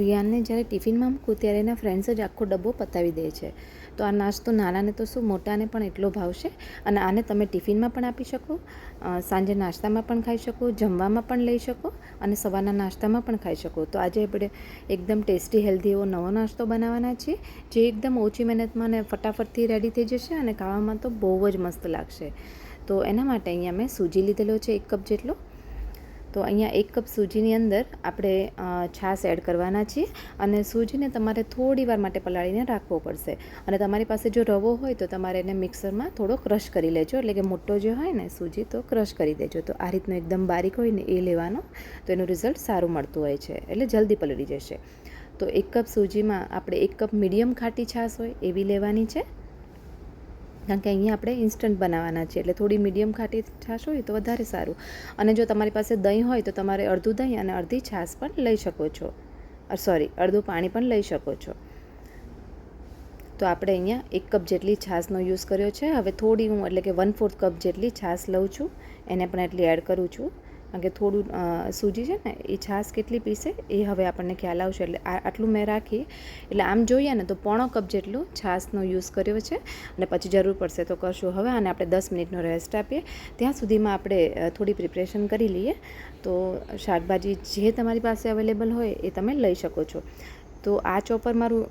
રિયાનને જ્યારે ટિફિનમાં મૂકું ત્યારે એના ફ્રેન્ડ્સ જ આખો ડબ્બો પતાવી દે છે. તો આ નાસ્તો નાનાને તો શું મોટાને પણ એટલો ભાવશે? અને આને તમે ટિફિનમાં પણ આપી શકો સાંજે નાસ્તામાં પણ ખાઈ શકો, જમવામાં પણ લઈ શકો અને સવારના નાસ્તામાં પણ ખાઈ શકો. તો આજે આપણે એકદમ ટેસ્ટી, હેલ્ધી એવો નવો નાસ્તો બનાવવાના છીએ, જે એકદમ ઓછી મહેનતમાં અને ફટાફટથી રેડી થઈ જશે અને ખાવામાં તો બહુ જ મસ્ત લાગશે. તો એના માટે અહીંયા મેં સૂજી લીધેલો છે એક કપ જેટલો. તો અહીંયા એક કપ સૂજીની અંદર આપણે છાશ એડ કરવાના છીએ અને સૂજીને તમારે થોડી વાર માટે પલાળીને રાખવો પડશે. અને તમારી પાસે જો રવો હોય તો તમારે એને મિક્સરમાં થોડો ક્રશ કરી લેજો. એટલે કે મોટો જે હોય ને સૂજી તો ક્રશ કરી દેજો. તો આ રીતનો એકદમ બારીક હોય ને એ લેવાનો, તો એનું રિઝલ્ટ સારું મળતું હોય છે. એટલે જલ્દી પલળી જશે. તો એક કપ સૂજીમાં આપણે એક કપ મીડિયમ ખાટી છાશ હોય એવી લેવાની છે. કારણ કે અહીંયા આપણે ઇન્સ્ટન્ટ બનાવવાના છે એટલે થોડી મીડિયમ ખાટી છાશ હોય તો વધારે સારું. અને જો તમારી પાસે દહીં હોય તો તમારે અડધું દહીં અને અડધી છાશ પણ લઈ શકો છો. સોરી અડધું પાણી પણ લઈ શકો છો. તો આપણે અહીંયા એક કપ જેટલી છાશનો યુઝ કર્યો છે. હવે થોડી હું એટલે કે વન ફોર્થ કપ જેટલી છાશ લઉં છું. એને પણ એટલી એડ કરું છું. કારણ કે થોડું સૂજી છે ને, એ છાશ કેટલી પીસે એ હવે આપણને ખ્યાલ આવશે. એટલે આટલું મેં રાખી. એટલે આમ જોઈએ ને તો પોણો કપ જેટલો છાશનો યુઝ કર્યો છે. અને પછી જરૂર પડશે તો કરશું હવે આને આપણે દસ મિનિટનો રેસ્ટ આપીએ. ત્યાં સુધીમાં આપણે થોડી પ્રિપરેશન કરી લઈએ. તો શાકભાજી જે તમારી પાસે અવેલેબલ હોય એ તમે લઈ શકો છો. તો આ ચોપર મારું,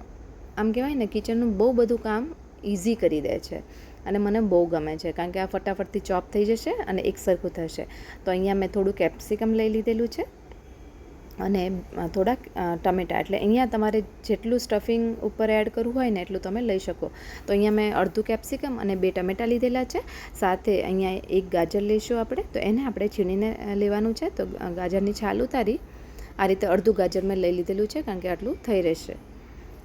આમ કહેવાય ને કિચનનું બહુ બધું કામ ઇઝી કરી દે છે. અને મને બહુ ગમે છે કારણ કે આ ફટાફટથી ચોપ થઈ જશે અને એક સરખું થશે. તો અહીંયા મેં થોડું કેપ્સિકમ લઈ લીધેલું છે અને થોડા અ, એટલે અહીંયા તમારે જેટલું સ્ટફિંગ ઉપર એડ કરવું હોય ને એટલું તમે લઈ શકો. તો અહીંયા મેં અડધું કેપ્સિકમ અને બે ટમેટાં લીધેલા છે. સાથે અહીંયા એક ગાજર લઈશું આપણે. તો એને આપણે છીણીને લેવાનું છે. તો ગાજરની છાલ ઉતારી. આ રીતે અડધું ગાજર મેં લઈ લીધેલું છે કારણ કે આટલું થઈ રહેશે.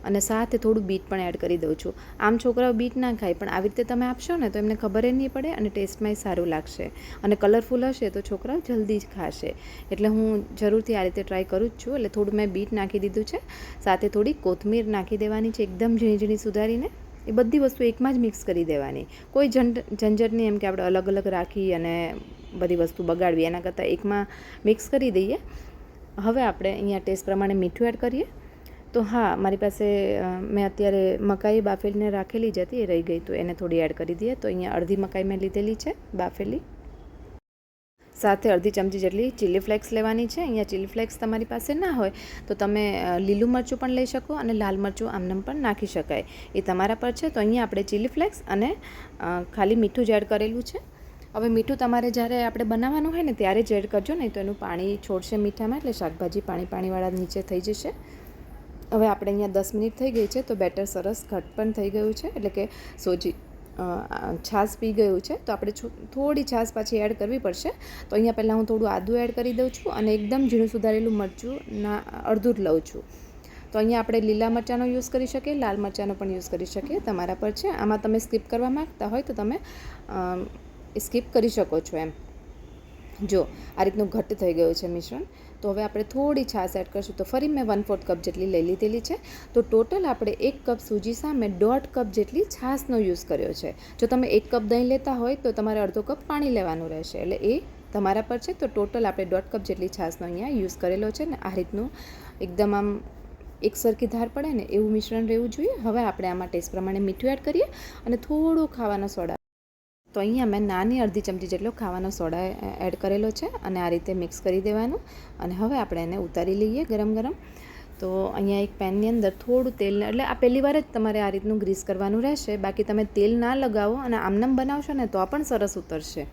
અને સાથે થોડું બીટ પણ એડ કરી દઉં છું. આમ છોકરાઓ બીટ ના ખાય, પણ આવી રીતે તમે આપશો ને તો એમને ખબર નહીં પડે અને ટેસ્ટમાંય સારું લાગશે. અને કલરફુલ હશે તો છોકરાઓ જલ્દી જ ખાશે. એટલે હું જરૂરથી આ રીતે ટ્રાય કરું જ છું. એટલે થોડું મેં બીટ નાખી દીધું છે. સાથે થોડી કોથમીર નાખી દેવાની છે, એકદમ ઝીણી સુધારીને. એ બધી વસ્તુ એકમાં જ મિક્સ કરી દેવાની. કોઈ ઝંઝટ નહીં એમ કે આપણે અલગ અલગ રાખી અને બધી વસ્તુ બગાડવી, એના કરતાં એકમાં મિક્સ કરી દઈએ. હવે આપણે અહીંયા ટેસ્ટ પ્રમાણે મીઠું એડ કરીએ. તો હા, મારી પાસે મેં અત્યારે મકાઈ બાફેલીને રાખેલી જ હતી, એ રહી ગઈ તો એને થોડી એડ કરી દઈએ. તો અહીંયા અડધી મકાઈ મેં લીધેલી છે, બાફેલી. સાથે અડધી ચમચી જેટલી ચીલી ફ્લેક્સ લેવાની છે. અહીંયા ચીલી ફ્લેક્સ તમારી પાસે ના હોય, તો તમે લીલું મરચું પણ લઈ શકો અને લાલ મરચું આમનામ પણ નાખી શકાય. એ તમારા પર છે. તો અહીંયા આપણે ચીલી ફ્લેક્સ અને ખાલી મીઠું જ એડ કરેલું છે. હવે મીઠું તમારે જ્યારે આપણે બનાવવાનું હોય ને, ત્યારે જ એડ કરજો, નહીં તો એનું પાણી છોડશે મીઠામાં, એટલે શાકભાજી પાણી પાણીવાળા નીચે થઈ જશે. હવે આપણે અહીંયા દસ મિનિટ થઈ ગઈ છે, તો બેટર સરસ ઘટ પણ થઈ ગયું છે, એટલે કે સોજી છાશ પી ગયું છે, તો આપણે થોડી છાશ પાછી એડ કરવી પડશે. તો અહીંયા પહેલાં હું થોડું આદું એડ કરી દઉં છું અને એકદમ ઝીણું સુધારેલું મરચું ના, અડધું જ લઉં છું. તો અહીંયા આપણે લીલા મરચાંનો યુઝ કરી શકીએ, લાલ મરચાંનો પણ યુઝ કરી શકીએ, તમારા પર છે. આમાં તમે સ્કીપ કરવા માગતા હોય તો તમે સ્કીપ કરી શકો છો એમ. જો, આ રીતનું ઘટ્ટ થઈ ગયું છે મિશ્રણ. તો હવે આપણે થોડી છાશ એડ કરશું. તો ફરી મેં વન ફોર્થ કપ જેટલી લઈ લીધેલી છે. તો ટોટલ આપણે એક કપ સૂજી સામે દોઢ કપ જેટલી છાશનો યુઝ કર્યો છે. જો તમે એક કપ દહીં લેતા હોય તો તમારે અડધો કપ પાણી લેવાનું રહેશે. એટલે એ તમારા પર છે. તો ટોટલ આપણે દોઢ કપ જેટલી છાશનો અહીંયા યુઝ કરેલો છે ને આ રીતનું એકદમ આમ એક સરખી ધાર પડે ને એવું મિશ્રણ રહેવું જોઈએ. હવે આપણે આમાં ટેસ્ટ પ્રમાણે મીઠું એડ કરીએ અને થોડું ખાવાનો સોડા તો અહીંયા મેં નાની અડધી ચમચી જેટલો ખાવાનો સોડા એડ કરેલો છે અને આ રીતે મિક્સ કરી દેવાનું. અને હવે આપણે એને ઉતારી લઈએ ગરમ ગરમ. તો અહીંયા એક પેનની અંદર થોડું તેલ એટલે આ પહેલી વાર જ તમારે આ રીતનું ગ્રીસ કરવાનું રહેશે. બાકી તમે તેલ ના લગાવો અને આમનામ બનાવશો ને તો પણ સરસ ઉતરશે.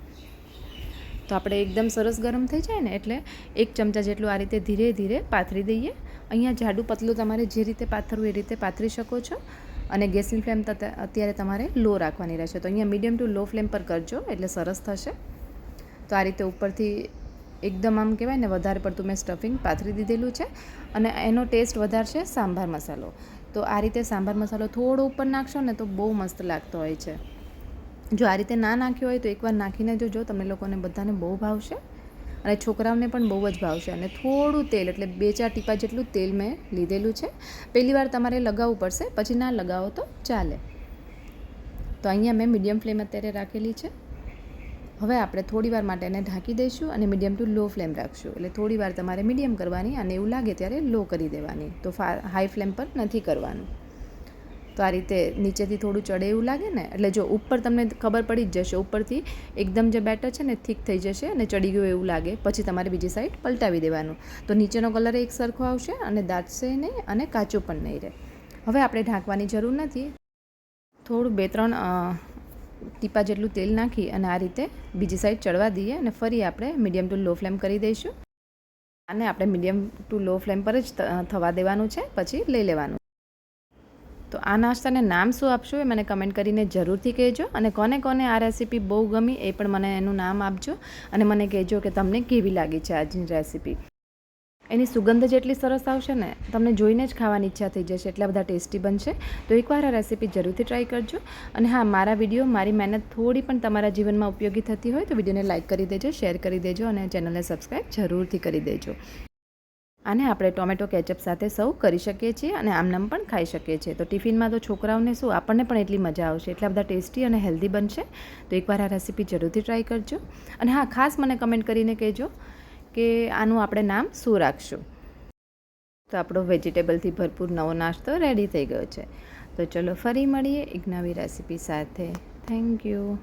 તો આપણે એકદમ સરસ ગરમ થઈ જાય ને એટલે એક ચમચા જેટલું આ રીતે ધીરે ધીરે પાથરી દઈએ. અહીંયા જાડું પતલું તમારે જે રીતે પાથરવું એ રીતે પાથરી શકો છો. અને ગેસની ફ્લેમ અત્યારે તમારે લો રાખવાની રહેશે. તો અહીંયા મીડિયમ ટુ લો ફ્લેમ પર કરજો, એટલે સરસ થશે. તો આ રીતે ઉપરથી એકદમ આમ કહેવાય ને, વધારે પડતું મેં સ્ટફિંગ પાથરી દીધેલું છે અને એનો ટેસ્ટ વધારશે સાંભાર મસાલો. તો આ રીતે સાંભાર મસાલો થોડો ઉપર નાખશો ને તો બહુ મસ્ત લાગતો હોય છે. જો આ રીતે ના નાખ્યો હોય તો એકવાર નાખીને જોજો, તમને લોકોને બધાને બહુ ભાવશે. અને છોકરાઓને પણ બહુ જ ભાવશે. અને થોડું તેલ, એટલે બે ચાર ટીપા જેટલું તેલ મેં લીધેલું છે. પહેલી વાર તમારે લગાવવું પડશે, પછી ના લગાવો તો ચાલે. તો અહીંયા મેં મીડિયમ ફ્લેમ અત્યારે રાખેલી છે. હવે આપણે થોડી વાર માટે એને ઢાંકી દઈશું અને મીડિયમ ટુ લો ફ્લેમ રાખશું. એટલે થોડી વાર તમારે મીડિયમ કરવાની અને એવું લાગે ત્યારે લો કરી દેવાની. તો હાઈ ફ્લેમ પર નથી કરવાનું. તો આ રીતે નીચેથી થોડું ચડે એવું લાગે ને? એટલે જો ઉપર તમને ખબર પડી જ જશે, ઉપરથી એકદમ જે બેટર છે ને, થીક થઈ જશે અને ચડી ગયું એવું લાગે. પછી તમારે બીજી સાઈડ પલટાવી દેવાનું. તો નીચેનો કલર એક સરખો આવશે અને દાટશે નહીં અને કાચું પણ નહીં રહે. હવે આપણે ઢાંકવાની જરૂર નથી. થોડું બે ત્રણ ટીપા જેટલું તેલ નાખી અને આ રીતે બીજી સાઈડ ચડવા દઈએ અને ફરી આપણે મીડિયમ ટુ લો ફ્લેમ કરી દઈશું. અને આપણે મીડિયમ ટુ લો ફ્લેમ પર જ થવા દેવાનું છે, પછી લઈ લેવાનું. તો આ નાસ્તાને નામ શું આપશો એ મને કમેન્ટ કરીને જરૂરથી કહેજો અને કોને કોને આ રેસીપી બહુ ગમી એ પણ મને એનું નામ આપજો અને મને કહેજો કે તમને કેવી લાગી છે આજની રેસીપી. એની સુગંધ જેટલી સરસ આવશે ને, તમને જોઈને જ ખાવાની ઈચ્છા થઈ જશે, એટલા બધા ટેસ્ટી બનશે. તો એકવાર આ રેસીપી જરૂરથી ટ્રાય કરજો. અને હા, મારા વીડિયો, મારી મહેનત થોડી પણ તમારા જીવનમાં ઉપયોગી થતી હોય તો વિડીયોને લાઇક કરી દેજો, શેર કરી દેજો અને ચેનલને સબસ્ક્રાઈબ જરૂરથી કરી દેજો. આને આપણે ટોમેટો કેચઅપ સાથે સર્વ કરી શકીએ છીએ અને આમનામ પણ ખાઈ શકીએ છીએ. તો ટિફિનમાં તો છોકરાઓને શું, આપણને પણ એટલી મજા આવશે. એટલા બધા ટેસ્ટી અને હેલ્ધી બનશે. તો એકવાર આ રેસીપી જરૂરથી ટ્રાય કરજો. અને હા, ખાસ મને કમેન્ટ કરીને કહેજો કે આનું આપણે નામ શું રાખશું. તો આપણો વેજીટેબલથી ભરપૂર નવો નાસ્તો રેડી થઈ ગયો છે. તો ચલો ફરી મળીએ એક નવી રેસીપી સાથે. Thank you